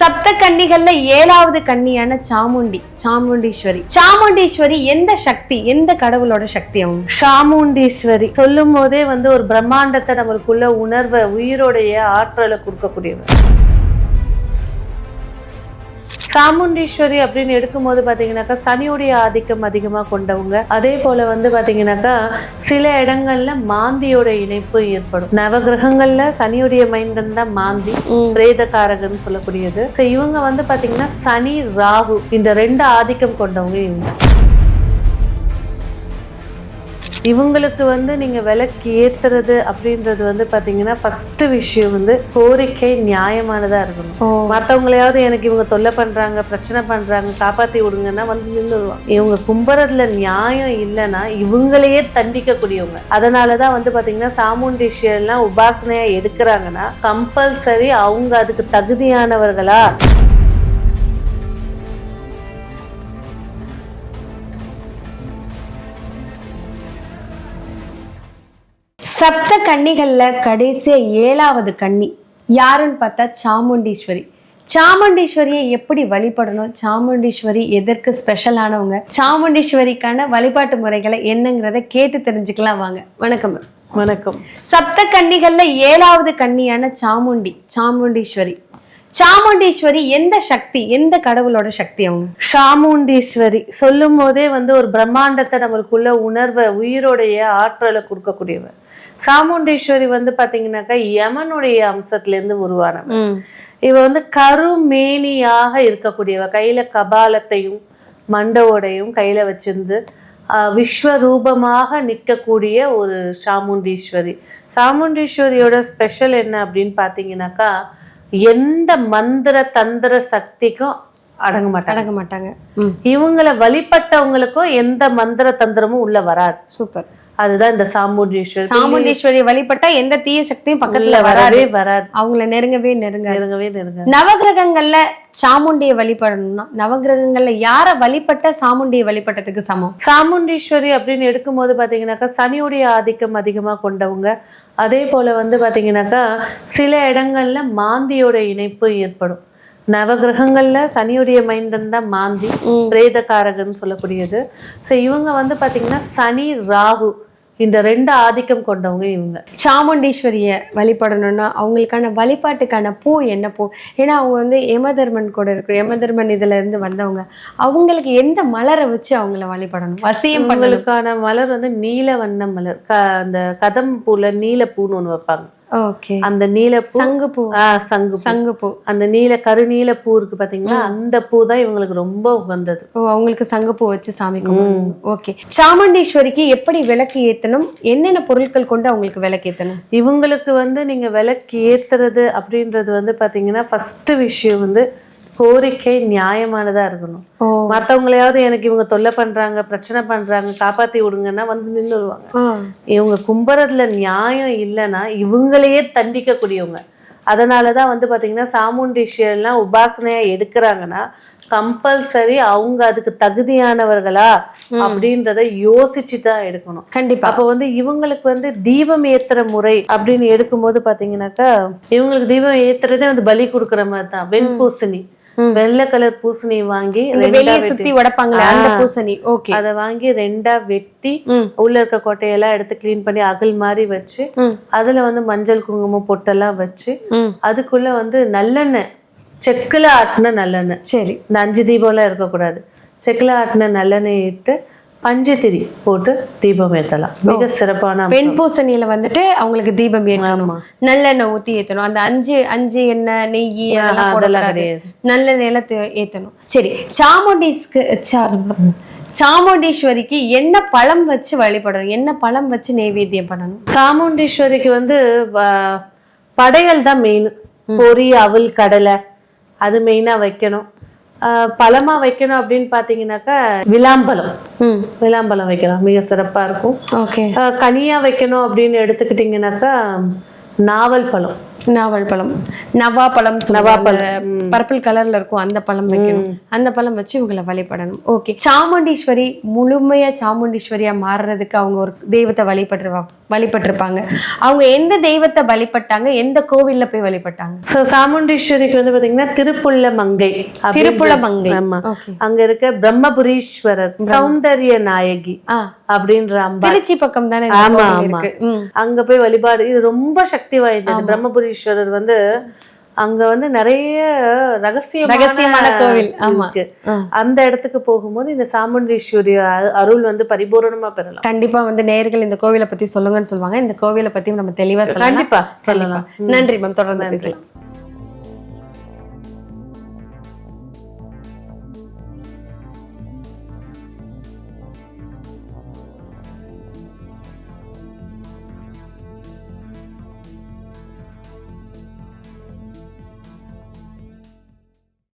சப்த கன்னிகள்ல ஏழாவது கன்னியான சாமுண்டி சாமுண்டீஸ்வரி. சாமுண்டீஸ்வரி எந்த சக்தி எந்த கடவுளோட சக்தி அவங்க? சாமுண்டீஸ்வரி சொல்லும் போதே வந்து ஒரு பிரம்மாண்டத்தை நம்மளுக்குள்ள உணர்வை உயிரோடைய ஆற்றலை கொடுக்கக்கூடியவர். சாமுண்டீஸ்வரி அப்படின்னு எடுக்கும்போது பார்த்தீங்கன்னாக்கா சனியுடைய ஆதிக்கம் அதிகமாக கொண்டவங்க. அதே போல வந்து பார்த்தீங்கன்னாக்கா சில இடங்கள்ல மாந்தியோட இணைப்பு ஏற்படும். நவகிரகங்கள்ல சனியுடைய மைந்தன் தான் மாந்தி பிரேதகாரகன்னு சொல்லக்கூடியது. இவங்க வந்து பார்த்தீங்கன்னா சனி ராகு இந்த ரெண்டு ஆதிக்கம் கொண்டவங்க இவங்க. இவங்களுக்கு வந்து நீங்க விலைக்கு ஏத்துறது அப்படின்றது வந்து பாத்தீங்கன்னா ஃபர்ஸ்ட் விஷயம் வந்து கோரிக்கை நியாயமானதா இருக்கணும். ஓ. மத்தவங்களையாவது எனக்கு இவங்க தொல்லை பண்றாங்க பிரச்சனை பண்றாங்க காப்பாத்தி விடுங்கன்னா வந்து நின்றுடுவாங்க இவங்க கும்புறதுல நியாயம் இல்லைன்னா இவங்களையே தண்டிக்கக்கூடியவங்க. அதனாலதான் வந்து பாத்தீங்கன்னா சாமுண்டீஸ்வரெல்லாம் உபாசனையா எடுக்கிறாங்கன்னா கம்பல்சரி அவங்க அதுக்கு தகுதியானவர்களா சப்த கன்னிகள்ல கடைசியா ஏழாவது கன்னி. யாருன்னு பார்த்தா சாமுண்டீஸ்வரி. சாமுண்டீஸ்வரியை எப்படி வழிபடணும்? சாமுண்டீஸ்வரி எதற்கு ஸ்பெஷலானவங்க சாமுண்டீஸ்வரிக்கான வழிபாட்டு முறைகளை என்னங்கிறத கேட்டு தெரிஞ்சுக்கலாம் வாங்க. வணக்கம். வணக்கம். சப்த கன்னிகள்ல ஏழாவது கன்னியான சாமுண்டி சாமுண்டீஸ்வரி. சாமுண்டீஸ்வரி எந்த சக்தி எந்த கடவுளோட சக்தி அவங்க? சாமுண்டீஸ்வரி சொல்லும் போதே வந்து ஒரு பிரம்மாண்டத்தை நம்மளுக்குள்ள உணர்வை உயிரோடைய ஆற்றலை கொடுக்கக்கூடியவர். சாமுண்டீஸ்வரி வந்து பாத்தீங்கன்னாக்கா யமனுடைய அம்சத்துல இருந்து உருவானவன் இவ வந்து கருமேனியாக இருக்கக்கூடியவ. கையில கபாலத்தையும் மண்டவோடையும் கையில வச்சிருந்து விஸ்வரூபமாக நிற்கக்கூடிய ஒரு சாமுண்டீஸ்வரி. சாமுண்டீஸ்வரியோட ஸ்பெஷல் என்ன அப்படின்னு பார்த்தீங்கன்னாக்கா எந்த மந்திர தந்திர சக்திக்கும் அடங்க மாட்டாங்க. அடங்க மாட்டாங்க. இவங்களை வழிபட்டவங்களுக்கும் எந்த மந்திர தந்திரமும் உள்ள வராது. சூப்பர். அதுதான் இந்த சாமுண்டீஸ்வரி. சாமுண்டீஸ்வரி வழிபட்டா எந்த தீய சக்தியும் பக்கத்துல வராது வரவே வராது. அவங்கள நெருங்கவே நெருங்காது. நெருங்கவே நெருங்க நவகிரகங்கள்ல சாமுண்டியை வழிபடணும்னா நவகிரகங்கள்ல யார வழிபட்ட சாமுண்டியை வழிபட்டதுக்கு சமம்? சாமுண்டீஸ்வரி அப்படின்னு எடுக்கும்போது பார்த்தீங்கன்னாக்கா சனியுடைய ஆதிக்கம் அதிகமாக கொண்டவங்க. அதே போல் வந்து பார்த்தீங்கன்னாக்கா சில இடங்கள்ல மாந்தியோட இணைப்பு ஏற்படும். நவகிரகங்கள்ல சனியுடைய மைந்தன் தான் மாந்தி பிரேதகாரகன்னு சொல்லக்கூடியது. ஸோ இவங்க வந்து பார்த்தீங்கன்னா சனி ராகு இந்த ரெண்டு ஆதிக்கம் கொண்டவங்க இவங்க. சாமுண்டீஸ்வரிய வழிபடணும்னா அவங்களுக்கான வழிபாட்டுக்கான பூ என்ன பூ? ஏன்னா அவங்க வந்து யமதர்மன் கூட இருக்கு. யமதர்மன் இதுல இருந்து வந்தவங்க. அவங்களுக்கு எந்த மலரை வச்சு அவங்கள வழிபடணும்? வசியம் பண்ணணும். உங்களுக்கான மலர் வந்து நீல வண்ண மலர். க அந்த கதம் பூல நீல பூன்னு ஒன்று வைப்பாங்க. அந்த நீலப்பூ சங்கு பூ. ஆ சங்கு பூ. சங்கு பூ. அந்த நீல கருநீல பூ இருக்கு பாத்தீங்களா? அந்த பூ தான் இவங்களுக்கு ரொம்ப உகந்தது. ஓ அவங்களுக்கு சங்குப்பூ வச்சு சாமி ஓகே சாமுண்டீஸ்வரிக்கு எப்படி விளக்கு ஏத்தணும்? என்னென்ன பொருட்கள் கொண்டு அவங்களுக்கு விளக்கு ஏத்தணும்? இவங்களுக்கு வந்து நீங்க விளக்கு ஏத்துறது அப்படின்றது வந்து பாத்தீங்கன்னா ஃபர்ஸ்ட் விஷயம் வந்து கோரிக்கை நியாயமானதா இருக்கணும். மத்தவங்களையாவது எனக்கு இவங்க தொல்லை பண்றாங்க பிரச்சனை பண்றாங்க காப்பாத்தி விடுங்கன்னா வந்து நின்றுடுவாங்க இவங்க கும்புறதுல நியாயம் இல்லைன்னா இவங்களையே தண்டிக்கக்கூடியவங்க. அதனாலதான் வந்து பாத்தீங்கன்னா சாமுண்டீஸ்வரெல்லாம் உபாசனையா எடுக்கிறாங்கன்னா கம்பல்சரி அவங்க அதுக்கு தகுதியானவர்களா அப்படின்றத யோசிச்சு தான் எடுக்கணும். கண்டிப்பா. அப்போ வந்து இவங்களுக்கு வந்து தீபம் ஏத்துற முறை அப்படின்னு எடுக்கும்போது பாத்தீங்கன்னாக்கா இவங்களுக்கு தீபம் ஏத்துறதே வந்து பலி கொடுக்குற மாதிரி தான் வெண்பூசணி. வெள்ளை கலர் பூசணி வாங்கி வெளிய சுத்தி உடைப்பாங்களே அந்த பூசணி. ஓகே அதை வாங்கி ரெண்டா வெட்டி. உள்ள இருக்க கொட்டையெல்லாம் எடுத்து க்ளீன் பண்ணி அகல் மாதிரி வச்சு. அதுல வந்து மஞ்சள் குங்குமம் பொட்டெல்லாம் வச்சு அதுக்குள்ள வந்து நல்லெண்ணெய். செக்குல ஆட்டின நல்லெண்ணெய். சரி. இந்த அஞ்சு தீபம்லாம் இருக்கக்கூடாது. செக்குல ஆட்டின நல்லெண்ணெய் இட்டு பஞ்சத்திரி போட்டு தீபம் ஏத்தலாம். மிக சிறப்பான. பெண் பூசணியில வந்துட்டு அவங்களுக்கு தீபம் ஏற்றணும். நல்லெண்ணெய் ஊத்தி ஏத்தணும். அந்த அஞ்சு அஞ்சு எண்ணெய் நெய் அதெல்லாம் கிடையாது. நல்லெண்ணெயில ஏத்தணும். சரி சாமுண்டீஸ்க்கு சாமுண்டீஸ்வரிக்கு என்ன பழம் வச்சு வழிபடணும்? என்ன பழம் வச்சு நைவேத்தியம் பண்ணணும்? சாமுண்டீஸ்வரிக்கு வந்து படையல் தான் மெயின் பொரி அவல் கடலை அது மெயினா வைக்கணும். ஆஹ் பழமா வைக்கணும் அப்படின்னு பாத்தீங்கன்னாக்கா விளாம்பழம். விளாம்பழம் வைக்கலாம். மிக சிறப்பா இருக்கும். ஓகே. ஆஹ் கனியா வைக்கணும் அப்படின்னு எடுத்துக்கிட்டிங்கனாக்கா நாவல் பழம். நாவல் பழம் நவா பழம் நவாப்பழம் பர்பிள் கலர்ல இருக்கும் அந்த பழம் வைக்கணும். அந்த பழம் வச்சு இவங்களை வழிபடணும். ஓகே. சாமுண்டீஸ்வரி முழுமையா சாமுண்டீஸ்வரியா மாறுறதுக்கு அவங்க ஒரு தெய்வத்தை வழிபட்டுருவா வழிபட்டிருப்பாங்க. அவங்க எந்த தெய்வத்தை வழிபட்டாங்க? எந்த கோவில்ல போய் வழிபட்டாங்க? ஸோ சாமுண்டீஸ்வரிக்கு வந்து பாத்தீங்கன்னா திருப்புள்ள மங்கை திருப்புல மங்கை ஆமா அங்க இருக்க பிரம்மபுரீஸ்வரர் சௌந்தரிய நாயகி அப்படின்ற அம்பா திருச்சி பக்கம் தானே ஆமா, ஆமா. அங்க போய் வழிபாடு இது ரொம்ப சக்தி வாய்ந்தது பிரம்மபுரீஸ்வரர் வந்து அங்க வந்து நிறைய ரகசியமான ரகசியமான கோவில். இருக்கு. அந்த இடத்துக்கு போகும்போது இந்த சாமுண்டீஸ்வரி அருள் வந்து பரிபூரணமா பெறலாம். கண்டிப்பா வந்து நேயர்கள் இந்த கோவிலை பத்தி சொல்லுங்கன்னு சொல்லுவாங்க. இந்த கோவிலை பத்தி நம்ம தெளிவா சொல்லலாம். கண்டிப்பா. சொல்லலாம். நன்றி மேம் தொடர்ந்து பேசலாம்.